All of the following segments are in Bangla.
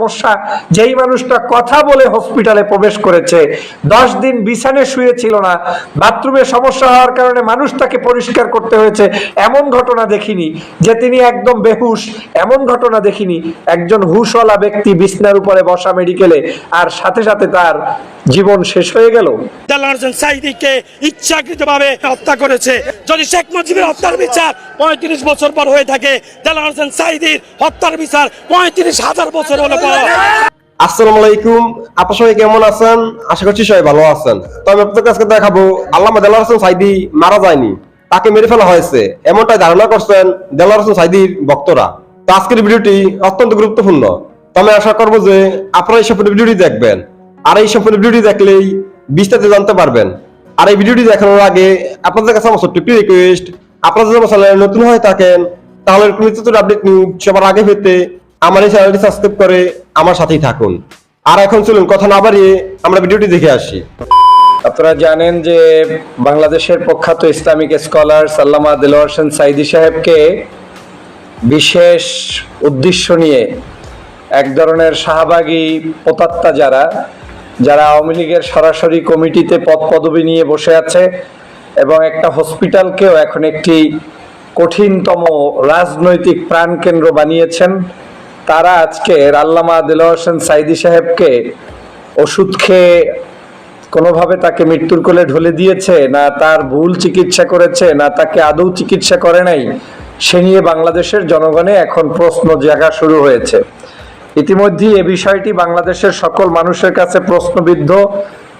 সমস্যা। যেই মানুষটা কথা বলে হসপিটালে প্রবেশ করেছে, দশ দিন বিছানে শুয়েছিল না বাথরুমে সমস্যা হওয়ার কারণে মানুষ তাকে পরিষ্কার করতে হয়েছে, এমন ঘটনা দেখিনি যে তিনি একদম বেহুশ, এমন ঘটনা দেখিনি। একজন হুশওয়ালা ব্যক্তি বিছনার উপরে বসা মেডিকেলে আর সাথে সাথে তার জীবন শেষ হয়ে গেল। ইচ্ছাকৃতভাবে হত্যা করেছে। যদি শেখ মুজিবের হত্যার বিচার পঁয়ত্রিশ বছর পর হয়ে থাকে হত্যার বিচার পঁয়ত্রিশ হাজার বছর হলে আসসালামু আলাইকুম। আপনার সবাই কেমন আছেন? আশা করছি সবাই ভালো আছেন। তো আমি আপনাদের কাছে দেখাবো, আল্লামা দেলার হোসেন সাইদি মারা যায়নি, তাকে মেরে ফেলা হয়েছে। এমনটাই ধারণা করছেন দেলার হোসেন সাইদির ভক্তরা। তো আজকের ভিডিওটি অত্যন্ত গুরুত্বপূর্ণ। তো আমি আশা করব যে আপনারা এই সম্পূর্ণ ভিডিওটি দেখবেন। আর এই সম্পূর্ণ ভিডিওটি দেখলেই বিস্তারিত জানতে পারবেন। আর এই ভিডিওটি দেখানোর আগে আপনাদের কাছে আমার ছোট্ট একটি রিকোয়েস্ট আপনারা যদি আমার চ্যানেলে নতুন হয়ে থাকেন, তাহলে নিত্য আপডেট নিউজ সবার আগে পেতে আমার এই চ্যানেলটি সাবস্ক্রাইব করে আমার সাথেই থাকুন। আর এখন চলুন, কথা না বাড়িয়ে আমরা ভিডিওটি দেখে আসি। আপনারা জানেন যে বাংলাদেশের প্রখ্যাত ইসলামিক স্কলার সাল্লামা দেলোয়ার হোসেন সাইদি সাহেবকে বিশেষ উদ্দেশ্য নিয়ে এক ধরনের শাহবাগী পোতাত্তা যারা যারা আওয়ামী লীগের সরাসরি কমিটিতে পদ পদবি নিয়ে বসে আছে এবং একটা হসপিটালকেও এখন একটি কঠিনতম রাজনৈতিক প্রাণকেন্দ্র বানিয়েছেন। তারা আজকে আল্লামা দেলোয়ার হোসেন সাইদি সাহেবকে ওষুধ খেয়ে কোনোভাবে তাকে মৃত্যুর কোলে ঢলে দিয়েছে, না তার ভুল চিকিৎসা করেছে, না তাকে আদৌ চিকিৎসা করে নাই, সে নিয়ে বাংলাদেশের জনগণে এখন প্রশ্ন জাগা শুরু হয়েছে। ইতিমধ্যেই এ বিষয়টি বাংলাদেশের সকল মানুষের কাছে প্রশ্নবিদ্ধ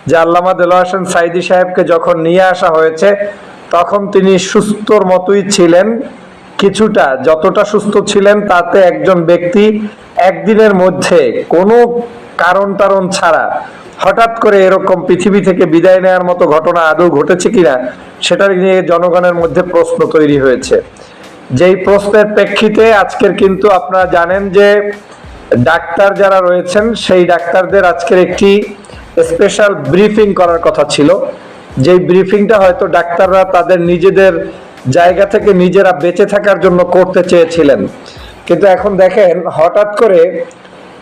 যে আল্লামা দেলোয়ার হোসেন সাইদি সাহেবকে যখন নিয়ে আসা হয়েছে, তখন তিনি সুস্থর মতোই ছিলেন। কিছুটা যতটা সুস্থ ছিলেন তাতে একজন ব্যক্তি একদিনের মধ্যে কোনো কারণ টারণ ছাড়া হঠাৎ করে এরকম পৃথিবী থেকে বিদায় নেওয়ার মতো ঘটনা আদৌ ঘটেছে কিনা, সেটা নিয়ে জনগণের মধ্যে প্রশ্ন তৈরি হয়েছে। যেই প্রশ্নের প্রেক্ষিতে আজকের কিন্তু আপনারা জানেন যে ডাক্তার যারা রয়েছেন, সেই ডাক্তারদের আজকের একটি স্পেশাল ব্রিফিং করার কথা ছিল। যেই ব্রিফিংটা হয়তো ডাক্তাররা তাদের নিজেদের জায়গা থেকে নিজেরা বেঁচে থাকার জন্য করতে চেয়েছিলেন। কিন্তু এখন দেখেন, হঠাৎ করে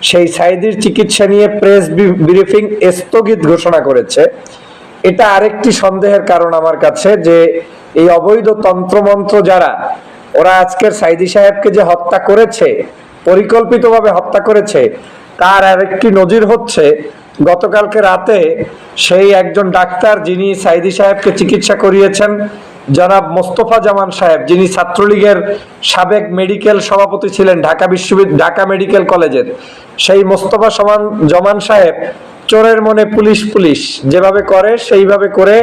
সেই সাইদির চিকিৎসা নিয়ে প্রেস ব্রিফিং স্থগিত ঘোষণা করেছে। এটা আরেকটি সন্দেহের কারণ আমার কাছে যে এই অবৈধ তন্ত্রমন্ত্র যারা, ওরা আজকের সাইদি সাহেবকে যে হত্যা করেছে, পরিকল্পিতভাবে হত্যা করেছে, তার আরেকটি নজির হচ্ছে, গতকালকে রাতে সেই একজন ডাক্তার যিনি সাইদি সাহেবকে চিকিৎসা করিয়েছেন জনাব মোস্তফা জামান সাহেব, যিনি ছাত্রলীগের সাবেক মেডিকেল সভাপতি ছিলেন ঢাকা বিশ্ববিদ্যালয় ঢাকা মেডিকেল কলেজের। সেই মোস্তফা সমান, জমান সাহেব চোরের মনে পুলিশ পুলিশ যেভাবে করে, সেইভাবে করে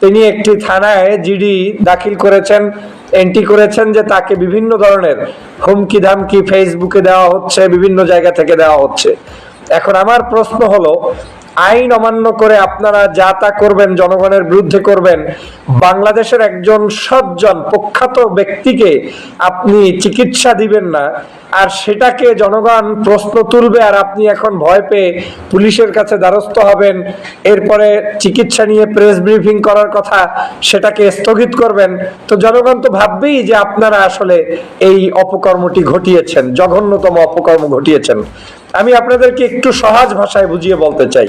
তিনি একটি থানায় জিডি দাখিল করেছেন, এন্ট্রি করেছেন যে তাকে বিভিন্ন ধরনের হুমকি ধামকি ফেসবুকে দেওয়া হচ্ছে, বিভিন্ন জায়গা থেকে দেওয়া হচ্ছে। এখন আমার প্রশ্ন হলো আইন অমান্য করে আপনারা যা তা করবেন, জনগণের বিরুদ্ধে করবেন, বাংলাদেশের একজন সজ্জন, প্রখ্যাত ব্যক্তিকে আপনি চিকিৎসা দিবেন না, আর সেটাকে জনগণ প্রশ্ন তুলবে, আর আপনি এখন ভয় পেয়ে পুলিশের কাছে দ্বারস্থ হবেন, এরপরে চিকিৎসা নিয়ে প্রেস ব্রিফিং করার কথা সেটাকে স্থগিত করবেন। তো জনগণ তো ভাববেই যে আপনারা আসলে এই অপকর্মটি ঘটিয়েছেন, জঘন্যতম অপকর্ম ঘটিয়েছেন। আমি আপনাদেরকে একটু সহজ ভাষায় বুঝিয়ে বলতে চাই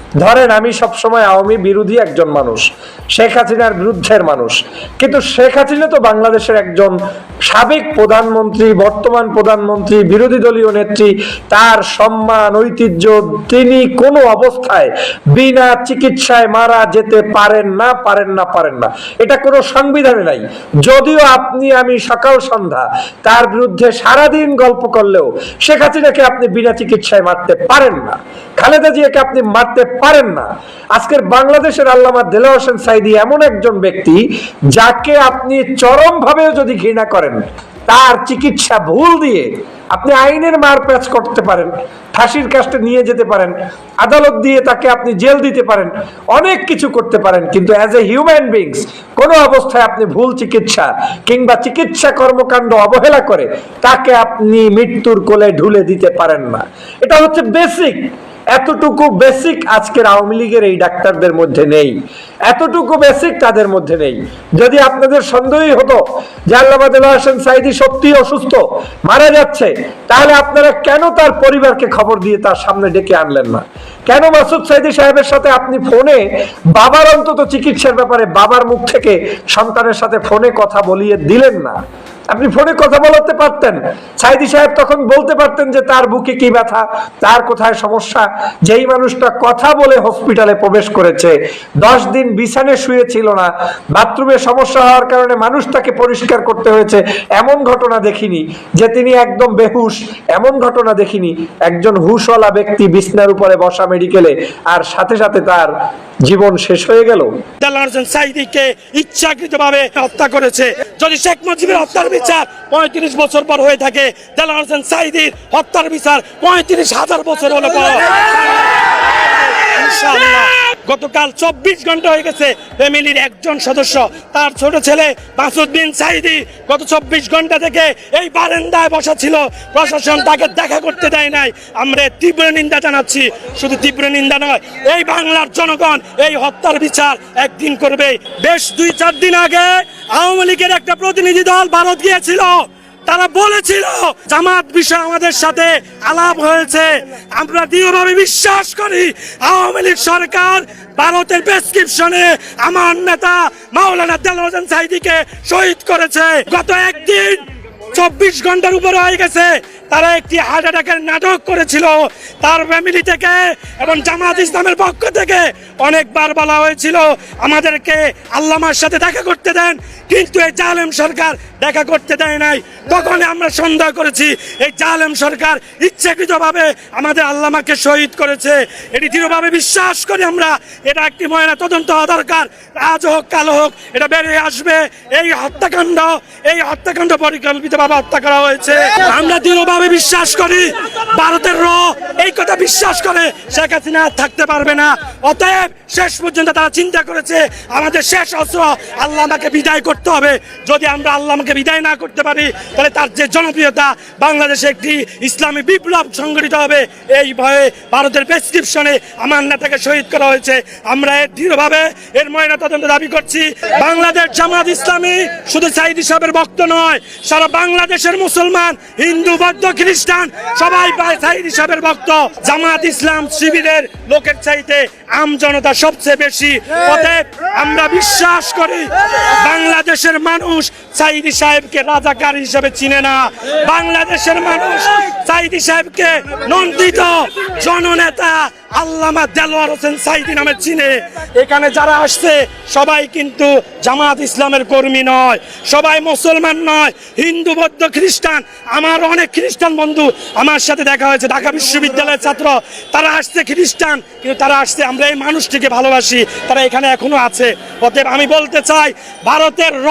ধরেন আমি সবসময় আওয়ামী বিরোধী একজন মানুষ, শেখ হাসিনার বিরুদ্ধের মানুষ। কিন্তু শেখ হাসিনা তো বাংলাদেশের একজন সাবেক প্রধানমন্ত্রী, বর্তমান প্রধানমন্ত্রী, বিরোধী দলীয় নেত্রী, তার সম্মান, ঐতিহ্য তিনি কোনো অবস্থায় বিনা চিকিৎসায় মারা যেতে পারেন না পারেন না পারেন না। এটা কোনো সংবিধানে নাই। যদিও আপনি, আমি সকাল সন্ধ্যা তার বিরুদ্ধে সারাদিন গল্প করলেও শেখ হাসিনাকে আপনি বিনা চিকিৎসায় মারতে পারেন না। খালেদা জিয়াকে আপনি মারতে পারেন না। আজকের বাংলাদেশের আল্লামা দেলা হোসেন সাইদি এমন একজন ব্যক্তি যাকে আপনি চরম ভাবেও যদি ঘৃণা করেন, তার চিকিৎসা ভুল দিয়ে আপনি আইনের মার প্যাচ করতে পারেন, ফাঁসির কাজটা নিয়ে যেতে পারেন, আদালত দিয়ে তাকে আপনি জেল দিতে পারেন, অনেক কিছু করতে পারেন, কিন্তু অ্যাজ এ হিউম্যান বিংস কোনো অবস্থায় আপনি ভুল চিকিৎসা কিংবা চিকিৎসা কর্মকাণ্ড অবহেলা করে তাকে আপনি মৃত্যুর কোলে ঢুলে দিতে পারেন না। এটা হচ্ছে বেসিক এতটুকু বেসিক আজকের আওয়ামী লীগের এই ডাক্তারদের মধ্যে নেই। এতটুকু বেসিক তাদের মধ্যে নেই। যদি আপনাদের সন্দেহই হতো যে হোসেন সাইদি সত্যি অসুস্থ, মারা যাচ্ছে, তাহলে আপনারা কেন তার পরিবারকে খবর দিয়ে তার সামনে ডেকে আনলেন না? কেন মাসুদ সাইদি সাহেবের সাথে আপনি ফোনে বাবার অন্তত চিকিৎসার ব্যাপারে বাবার মুখ থেকে সন্তানের সাথে ফোনে কথা বলিয়ে দিলেন না? আপনি ফোনে কথা বলাতে পারতেন। সাইদি সাহেব তখন বলতে পারতেন যে তার বুকে কি ব্যথা, তার কোথায় সমস্যা? যেই মানুষটা কথা বলে হসপিটালে প্রবেশ করেছে, দশ দিন বিছানে শুয়েছিল না। বাথরুমে সমস্যা হওয়ার কারণে মানুষ তাকে পরিষ্কার করতে হয়েছে। এমন ঘটনা দেখিনি যে তিনি একদম বেহুশ, এমন ঘটনা দেখিনি। একজন হুশওয়ালা ব্যক্তি বিছনার উপরে বসা মেডিকেলে আর সাথে সাথে তার জীবন শেষ হয়ে গেল। সাইদিকে ইচ্ছাকৃতভাবে হত্যা করেছে। যদি শেখ মুজিবের হত্যার বিচার পঁয়ত্রিশ বছর পর হয়ে থাকে। দেলোয়ার হোসেন সাইদির হত্যার বিচার, পঁয়ত্রিশ হাজার বছর হলে গতকাল চব্বিশ ঘণ্টা হয়ে গেছে ফ্যামিলির একজন সদস্য, তার ছোট ছেলে মাসুদ বিন সাইদি গত চব্বিশ ঘণ্টা থেকে এই বারান্দায় বসা ছিল। প্রশাসন তাকে দেখা করতে দেয় নাই। আমরা তীব্র নিন্দা জানাচ্ছি। শুধু তীব্র নিন্দা নয়, এই বাংলার জনগণ এই হত্যার বিচার একদিন করবে। বেশ দুই চার দিন আগে আওয়ামী লীগের একটা প্রতিনিধি দল ভারত গিয়েছিল। তারা বলেছিল, জামাত বিষয় আমাদের সাথে আলাপ হয়েছে। আমরা দৃঢ়ভাবে বিশ্বাস করি, আওয়ামী লীগ সরকার ভারতের প্রেসক্রিপশনে আমার নেতা মাওলানা দেল হোসেন সাইদিকে শহীদ করেছে। গত একদিন চব্বিশ ঘণ্টার উপরে হয়ে গেছে। তারা একটি হার্ট অ্যাটাকের নাটক করেছিল তার ফ্যামিলি থেকে এবং জামাত ইসলামের পক্ষ থেকে। অনেকবার বলা হয়েছিল, আমাদেরকে আল্লামার সাথে দেখা করতে দেন। কিন্তু এই জালেম সরকার দেখা করতে দেয় নাই। তখন আমরা সন্দেহ করেছি, এই জালেম সরকার ইচ্ছাকৃতভাবে আমাদের আল্লামাকে শহীদ করেছে। এটি দৃঢ়ভাবে বিশ্বাস করি আমরা, এটা একটি ময়না তদন্ত হওয়া দরকার। আজ হোক, কালো হোক, এটা বেরিয়ে আসবে। এই হত্যাকাণ্ড এই হত্যাকাণ্ড পরিকল্পিতভাবে হত্যা করা হয়েছে। আমরা দৃঢ়ভাবে বিশ্বাস করি ভারতের র এই কথা বিশ্বাস করে শেখ হাসিনা থাকতে পারবে না। অতএব শেষ পর্যন্ত তারা চিন্তা করেছে, আমাদের শেষ অস্ত্র আল্লাহ আমাকে বিদায় করতে হবে। যদি আমরা আল্লাহ আমাকে বিদায় না করতে পারি, তাহলে তার যে জনপ্রিয়তা বাংলাদেশে একটি ইসলামী বিপ্লব সংগঠিত হবে, এই ভয়ে ভারতের প্রেসক্রিপশনে আমার নেতাকে শহীদ করা হয়েছে। আমরা এর দৃঢ়ভাবে এর ময়না তদন্ত দাবি করছি। বাংলাদেশ জামাত ইসলামী শুধু সাইদি সাহেবের ভক্ত নয়, সারা বাংলাদেশের মুসলমান হিন্দু, বৌদ্ধ খ্রিস্টান, সবাই বাইসাইদ হিসাবের ভক্ত। জামাত ইসলাম শিবিরের লোকের চাইতে আম জনতা সবচেয়ে বেশি। অতএব আমরা বিশ্বাস করি, বাংলাদেশের মানুষ সাইদি সাহেবকে রাজাকার হিসেবে চিনে না। বাংলাদেশের মানুষ সাইদি সাহেবকে নন্দিত জননেতা আল্লামা দেলোয়ার হোসেন সাইদি নামে চিনে। এখানে যারা আসছে, সবাই কিন্তু জামাত ইসলামের কর্মী নয়, সবাই মুসলমান নয়, হিন্দু, বৌদ্ধ, খ্রিস্টান। আমার অনেক খ্রিস্টান বন্ধু আমার সাথে দেখা হয়েছে, ঢাকা বিশ্ববিদ্যালয়ের ছাত্র। তারা আসছে খ্রিস্টান, কিন্তু তারা আসছে, আমরা এই মানুষটিকে ভালোবাসি, তারা এখানে এখনও আছে। অতএব আমি বলতে চাই, ভারতের র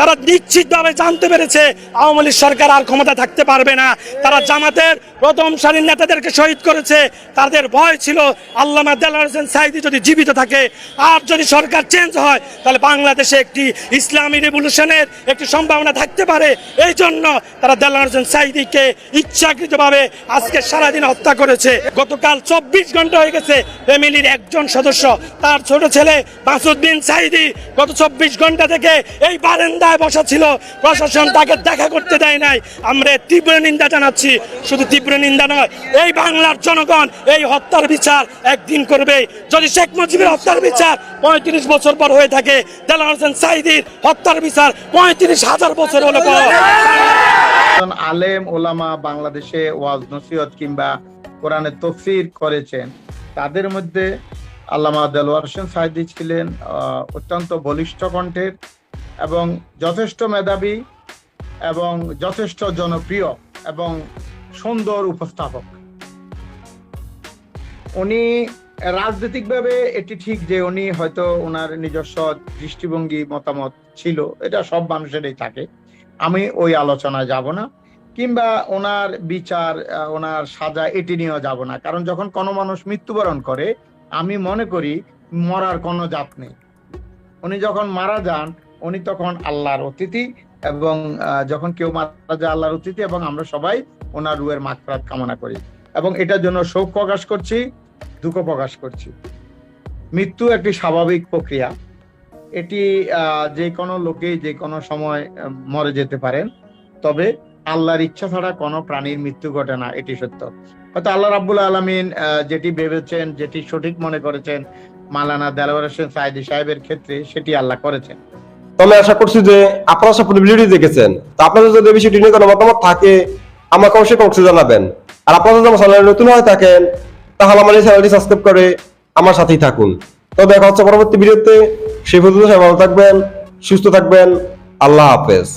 তারা নিশ্চিতভাবে জানতে পেরেছে আওয়ামী লীগ সরকার আর ক্ষমতা থাকতে পারবে না। তারা জামাতের প্রথম সারির নেতাদেরকে শহীদ করেছে। তাদের ভয় ছিল, আল্লামা দেলার হোসেন সাইদি যদি জীবিত থাকে, আর যদি সরকার চেঞ্জ হয়, তাহলে বাংলাদেশে একটি ইসলামী রেভলিউশনের একটি সম্ভাবনা থাকতে পারে। এই জন্য তারা দেলার হোসেন সাইদিকে ইচ্ছাকৃতভাবে আজকে সারাদিন হত্যা করেছে। গতকাল চব্বিশ ঘণ্টা হয়ে গেছে ফ্যামিলির একজন সদস্য, তার ছোট ছেলে মাসুদ বিন সাইদি গত চব্বিশ ঘণ্টা থেকে এই বারান্দায় বসা ছিল। প্রশাসন তাকে দেখা করতে দেয় নাই। আমরা তীব্র নিন্দা জানাচ্ছি। শুধু তীব্র নিন্দা নয়, এই বাংলার জনগণ এই হত্যার বিচার একদিন করবে। যদি শেখ মুজিবের হত্যার বিচার পঁয়ত্রিশ বছর পর হয়ে থাকে দেলার হোসেন সাইদির হত্যার বিচার পঁয়ত্রিশ হাজার বছর হলো আলেম, ওলামা বাংলাদেশে ওয়াজ, নসিহত কিংবা কোরআনের তফসির করেছেন। তাদের মধ্যে আল্লামা দেলোয়ার হোসেন সাইদি ছিলেন অত্যন্ত বলিষ্ঠ কণ্ঠের। এবং যথেষ্ট মেধাবী এবং যথেষ্ট জনপ্রিয় এবং সুন্দর উপস্থাপক। উনি রাজনৈতিকভাবে এটি ঠিক যে উনি হয়তো ওনার নিজস্ব দৃষ্টিভঙ্গি, মতামত ছিল, এটা সব মানুষেরই থাকে। আমি ওই আলোচনায় যাব না, কিংবা ওনার বিচার ওনার সাজা এটি নিয়েও যাব না। কারণ যখন কোনো মানুষ মৃত্যুবরণ করে, আমি মনে করি মরার কোনো জাত নেই। উনি যখন মারা যান উনি তখন আল্লাহর অতিথি এবং যখন কেউ মারা যায় আল্লাহর অতিথি এবং আমরা সবাই ওনার রুয়ের মাকফরাত কামনা করি। এবং এটার জন্য শোক প্রকাশ করছি, দুঃখ প্রকাশ করছি। মৃত্যু একটি স্বাভাবিক প্রক্রিয়া। এটি যে কোনো লোকেই যে কোনো সময় মরে যেতে পারেন। তবে আল্লাহর ইচ্ছা ছাড়া কোনো প্রাণীর মৃত্যু ঘটে না, এটি সত্য। হয়তো আল্লাহ রাব্বুল আলমিন যেটি ভেবেছেন, যেটি সঠিক মনে করেছেন মালানা দেলাওয়ার হোসেন সাইদি সাহেবের ক্ষেত্রে সেটি আল্লাহ করেছেন। তো আমি আশা করছি যে আপনারা সব ভিডিওটি দেখেছেন। তো আপনাদের যদি বিষয়টি নিয়ে কোনো মতামত থাকে, আমাকে অবশ্যই কমেন্টসে জানাবেন। আর আপনারা যদি আমার চ্যানেলে নতুন হয়ে থাকেন, তাহলে আমার এই চ্যানেলটি সাবস্ক্রাইব করে আমার সাথেই থাকুন। তো দেখা হচ্ছে পরবর্তী ভিডিওতে। সেই পর্যন্ত সবাই ভালো থাকবেন, সুস্থ থাকবেন। আল্লাহ হাফেজ।